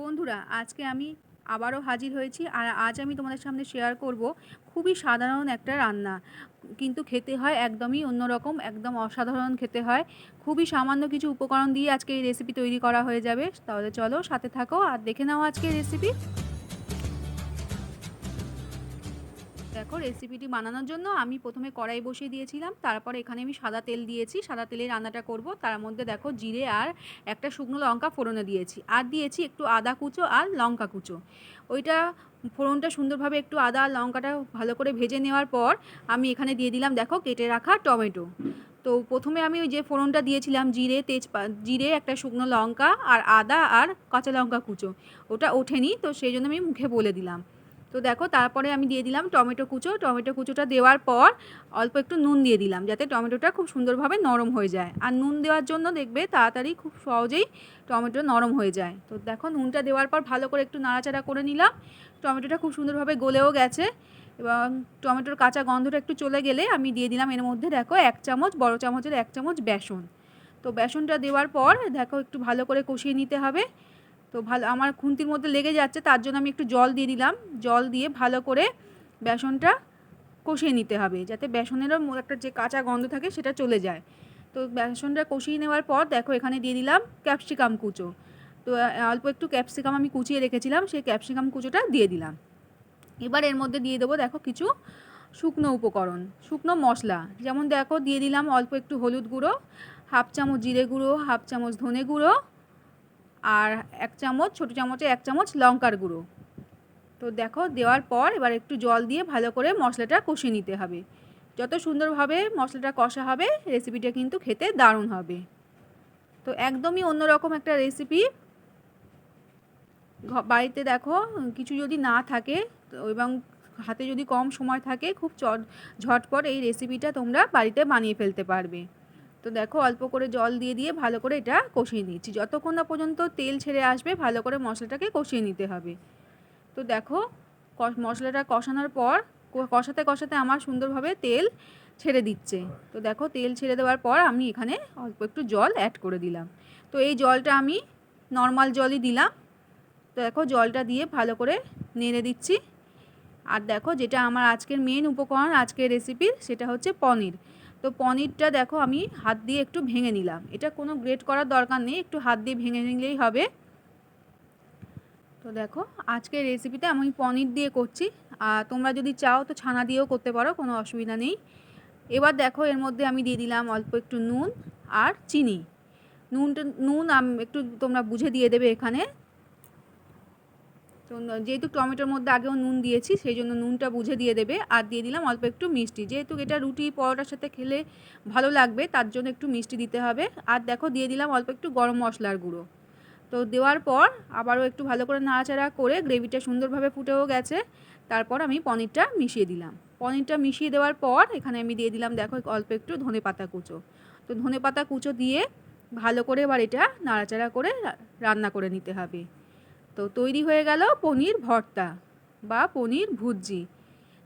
বন্ধুরা, আজকে আমি আবারও হাজির হয়েছি আর আজ আমি তোমাদের সামনে শেয়ার করব খুবই সাধারণ একটা রান্না। কিন্তু খেতে হয় একদমই অন্যরকম, একদম অসাধারণ খেতে হয়। খুবই সামান্য কিছু উপকরণ দিয়ে আজকে এই রেসিপি তৈরি করা হয়ে যাবে। তাহলে চলো সাথে থাকো আর দেখে নাও আজকে রেসিপি দেখো রেসিপিটি বানানোর জন্য আমি প্রথমে কড়াই বসিয়ে দিয়েছিলাম, তারপর এখানে আমি সাদা তেল দিয়েছি, সাদা তেলে রান্নাটা করব, তার মধ্যে দেখো জিরে আর একটা শুকনো লঙ্কা ফোড়নে দিয়েছি, আর দিয়েছি একটু আদা কুচো আর লঙ্কা কুচো। ওইটা ফোড়নটা সুন্দরভাবে একটু আদা আর লঙ্কাটা ভালো করে ভেজে নেওয়ার পর আমি এখানে দিয়ে দিলাম দেখো কেটে রাখা টমেটো। তো প্রথমে আমি ওই যে ফোড়নটা দিয়েছিলাম জিরে তেজপাত জিরে, একটা শুকনো লঙ্কা আর আদা আর কাঁচা লঙ্কা কুচো। ওটা ওঠেনি, তো সেই জন্য আমি মুখে বলে দিলাম। তো দেখো তারপরে আমি দিয়ে দিলাম টমেটো কুচো। টমেটো কুচোটা দেওয়ার পর অল্প একটু নুন দিয়ে দিলাম যাতে টমেটোটা খুব সুন্দরভাবে নরম হয়ে যায়। আর নুন দেওয়ার জন্য দেখবে তাড়াতাড়ি খুব সহজেই টমেটো নরম হয়ে যায়। তো দেখো নুনটা দেওয়ার পর ভালো করে একটু নাড়াচাড়া করে নিলাম। টমেটোটা খুব সুন্দরভাবে গলেও গেছে। এবং টমেটোর কাঁচা গন্ধটা একটু চলে গেলে আমি দিয়ে দিলাম এর মধ্যে দেখো এক চামচ, বড় চামচের এক চামচ বেসন। তো বেসনটা দেওয়ার পর দেখো একটু ভালো করে কষিয়ে নিতে হবে। তো ভালো, আমার খুন্তির মধ্যে লেগে যাচ্ছে, তার জন্য আমি একটু জল দিয়ে দিলাম। জল দিয়ে ভালো করে বেসনটা কষিয়ে নিতে হবে, যাতে বেসনেরও একটা যে কাঁচা গন্ধ থাকে সেটা চলে যায়। তো বেসনটা কষিয়ে নেওয়ার পর দেখো এখানে দিয়ে দিলাম ক্যাপসিকাম কুচো। তো অল্প একটু ক্যাপসিকাম আমি কুচিয়ে রেখেছিলাম, সেই ক্যাপসিকাম কুচোটা দিয়ে দিলাম। এবার এর মধ্যে দিয়ে দেবো দেখো কিছু শুকনো উপকরণ, শুকনো মশলা। যেমন দেখো দিয়ে দিলাম অল্প একটু হলুদ গুঁড়ো, হাফ চামচ জিরে গুঁড়ো, হাফ চামচ ধনে গুঁড়ো আর এক চামচ, ছোটো চামচে এক চামচ লঙ্কার গুঁড়ো। তো দেখো, দেওয়ার পর এবার একটু জল দিয়ে ভালো করে মশলাটা কষিয়ে নিতে হবে। যত সুন্দরভাবে মশলাটা কষা হবে রেসিপিটা কিন্তু খেতে দারুণ হবে। তো একদমই অন্যরকম একটা রেসিপি বাড়িতে দেখো, কিছু যদি না থাকে এবং হাতে যদি কম সময় থাকে, খুব চট ঝটপট এই রেসিপিটা তোমরা বাড়িতে বানিয়ে ফেলতে পারবে। তো দেখো অল্প করে জল দিয়ে দিয়ে ভালো করে এটা কষিয়ে নিচ্ছি যতক্ষণ না পর্যন্ত তেল ছেড়ে আসবে, ভালো করে মশলাটাকে কষিয়ে নিতে হবে। তো দেখো মশলাটা কষানোর পর কষাতে কষাতে আমার সুন্দরভাবে তেল ছেড়ে দিচ্ছে। তো দেখো, তেল ছেড়ে দেওয়ার পর আমি এখানে অল্প একটু জল অ্যাড করে দিলাম। তো এই জলটা আমি নর্মাল জলই দিলাম। তো দেখো, জলটা দিয়ে ভালো করে নেড়ে দিচ্ছি। আর দেখো, যেটা আমার আজকের মেন উপকরণ, আজকের রেসিপির সেটা হচ্ছে পনির। তো পনিরটা দেখো আমি হাত দিয়ে একটু ভেঙে নিলাম। এটা কোনো গ্রেট করার দরকার নেই, একটু হাত দিয়ে ভেঙে নিলেই হবে। তো দেখো, আজকের রেসিপিতে আমি পনির দিয়ে করছি। আর তোমরা যদি চাও তো ছানা দিয়েও করতে পারো, কোনো অসুবিধা নেই। এবার দেখো, এর মধ্যে আমি দিয়ে দিলাম অল্প একটু নুন আর চিনি। নুনটা, নুন একটু তোমরা বুঝে দিয়ে দেবে এখানে। তো যেহেতু টমেটোর মধ্যে আগেও নুন দিয়েছি, সেই জন্য নুনটা বুঝে দিয়ে দেবে। আর দিয়ে দিলাম অল্প একটু মিষ্টি। যেহেতু এটা রুটি পরোটার সাথে খেলে ভালো লাগবে, তার জন্য একটু মিষ্টি দিতে হবে। আর দেখো, দিয়ে দিলাম অল্প একটু গরম মশলার গুঁড়ো। তো, দেওয়ার পর আবারও একটু ভালো করে নাড়াচাড়া করে গ্রেভিটা সুন্দরভাবে ফুটেও গেছে। তারপর আমি পনিরটা মিশিয়ে দিলাম। পনিরটা মিশিয়ে দেওয়ার পর এখানে আমি দিয়ে দিলাম, দেখো, অল্প একটু ধনে পাতা কুচো। তো, ধনে পাতা কুচো দিয়ে ভালো করে এবার এটা নাড়াচাড়া করে রান্না করে নিতে হবে। তো তৈরি হয়ে গেল পনির ভর্তা বা পনির ভুজি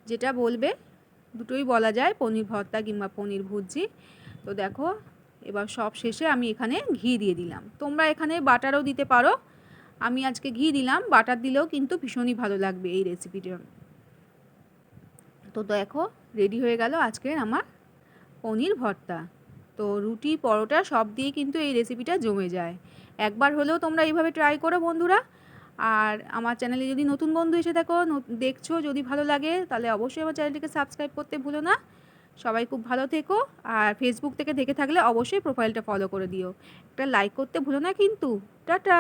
যেটা বলবে, দুটোই বলা যায়, পনির ভর্তা কিংবা পনির ভুজি তো দেখো, এবার সব শেষে আমি এখানে ঘি দিয়ে দিলাম। তোমরা এখানে বাটারও দিতে পারো। আমি আজকে ঘি দিলাম, বাটার দিলেও কিন্তু ভীষণই ভালো লাগবে এই রেসিপিটা তো দেখো রেডি হয়ে গেল আজকের আমার পনির ভর্তা। তো রুটি, পরোটা সব দিয়ে কিন্তু এই রেসিপিটা জমে যায়। একবার হলেও তোমরা এইভাবে ট্রাই করো বন্ধুরা। আর আমার চ্যানেলে যদি নতুন বন্ধু এসে থাকো দেখছ, যদি ভালো লাগে, তাহলে অবশ্যই আমার চ্যানেলটিকে সাবস্ক্রাইব করতে ভুলো না। সবাই খুব ভালো থেকো, আর ফেসবুক থেকে দেখে থাকলে অবশ্যই প্রোফাইলটা ফলো করে দিও। একটা লাইক করতে ভুলো না কিন্তু। টাটা!